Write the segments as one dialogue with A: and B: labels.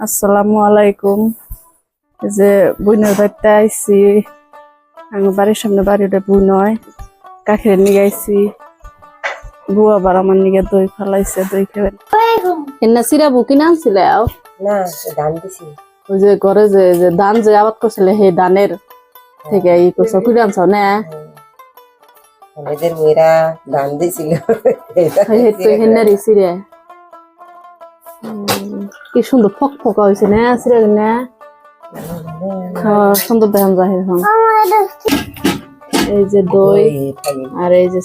A: আসসালামু আলাইকুম। যে বইনের বাড়িতে আইছি। আমার বাড়ির সামনে বাড়িটা বই নয় কাকের নিয়ে আইছি। বউ আবার আমার নিয়ে দই ফেলাইছে দই খেবেন এনে সিরা বুকি না আনছিলে?
B: না দিছি।
A: ওই যে ঘরে যে যে ধান যে আবাদ করছিলে সেই ধানের থেকে ই করছ কুড়ি আনছ না?
B: আমাদের মেয়েরা ধান দিছিল।
A: সিরে কি সুন্দর ফক ফকা হয়েছে না সিরে না? হ্যাঁ, সুন্দর দেখান যায় এখন এই যে দই আর এই যে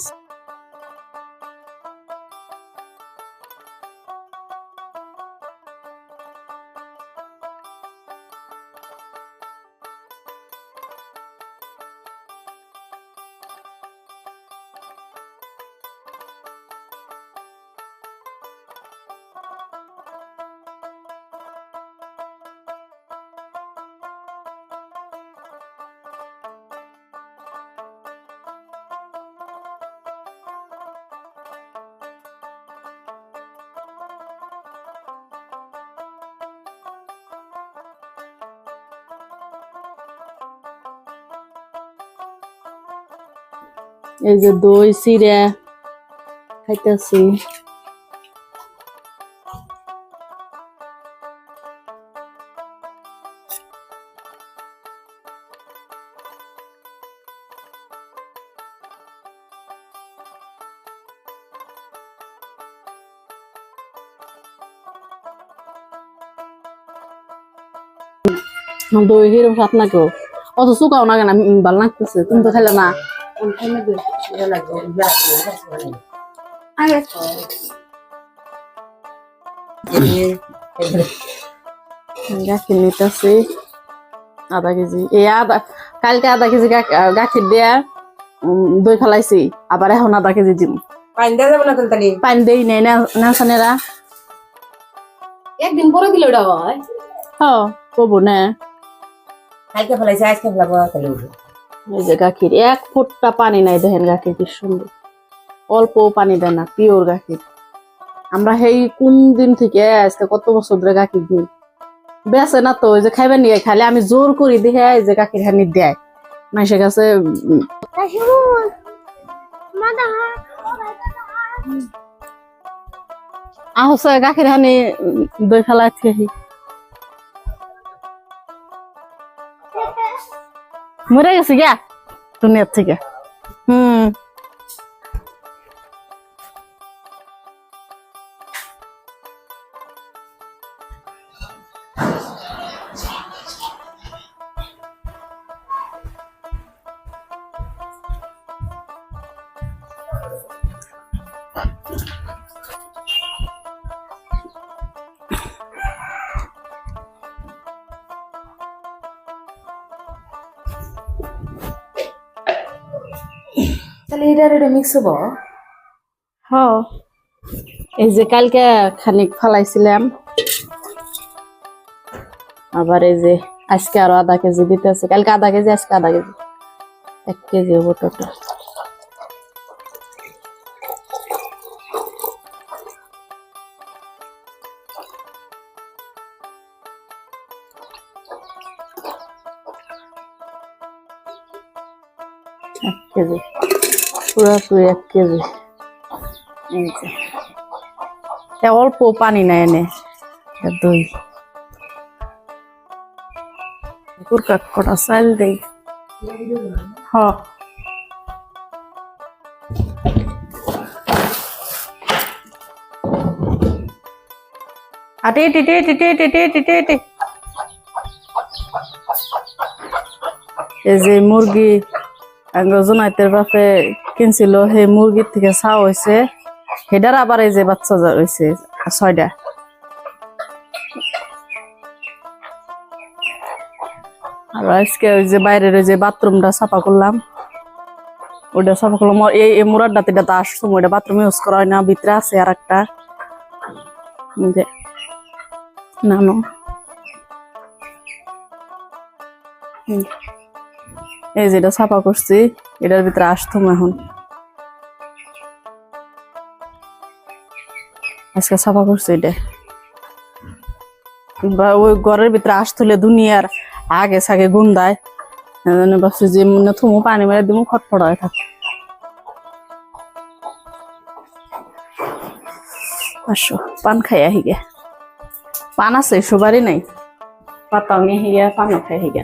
A: এই যে দই চিরা খাইতেছি। দই হিরম সাত না কেউ অত শুকাও না কেন ভালো লাগতেছে, তুমি তো খাইলে না। গাখীর আধা কেজি আধা কালকে আধা কেজি গা- আহ, দিয়া দই ফেলাইছি আবার এখন আধা কেজি দিম
B: পানি দেওয়া না
A: দেই নেই না নেসানেরা
C: একদিন পরে দিলে হয়
A: কবো না
B: কালকে ফেলাইছে আজকে ফেলাবো
A: এই যে গাখীর এক ফুটটা পানি নাই দেখেন গাখীর কি সুন্দর। অল্প পানি দেয় না পিওর গাখীর। আমরা সেই কোন দিন থেকে আজকে কত বছর ধরে গাখীর দিই? বেছে না তো ওই যে খাইবেন নিয়ে খাইলে আমি জোর করি দেখে যে গাখীর খানি দেয়। মানুষের কাছে আহসে গাখীর হানি উম, দই ফেলাই থেকে মরে গেছে গা দুনিয়ার থেকে। হুম।
C: তাহলে এটা এটা মিক্স হব?
A: হ এই যে কালকে খানিক ফালাইছিলাম। আবার এই যে আজকে আরও আধা কেজি দিতেছে কালকে আধা কেজি, আজকে আধা কেজি। এক কেজি হব টোটাল এক কেজি। পুরোপুরি এক কেজি। অল্প পানি না। এনে দই। কুরকাট কটা চাল দেই। হ। আটে টিটে টিটে টিটে টিটে টিটে এই যে মুরগি জোনাইতের বাপে কিনছিল, সেই মুরগির থেকে চাও হয়েছে সেটার আবার এই যে বাচ্চা হয়েছে ছয়টা আর আজকে ওই যে বাইরের ওই যে বাথরুমটা সাফা করলাম। ওইটা সাফা করলাম। এই এই মুরার দাঁতিটা তো আসছো ওইটা বাথরুম ইউজ করা হয় না, ভিতরে আছে আর একটা নানো। হুম। এই যেটা ছাপা করছি, এটার ভিতরে আসতাম এখন। আজকে ছাপা করছি এটা। ওই ঘরের ভিতরে আস তুলে দুনিয়ার আগে সাগে গুন্দায়। ভাবছি যে মনে থুমু, পানি মেরে দিমু খটফট হয়ে থাকে। আসো, পান খাই আহি গে। পান আছে সবারই নাই। পাতাও নিয়ে হিগে পানও খাই হিগে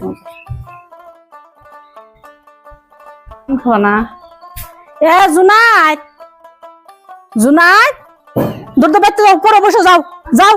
A: না। এ জুনাইত জুনাইট দূর দূর উপরে বসে যাও যাও।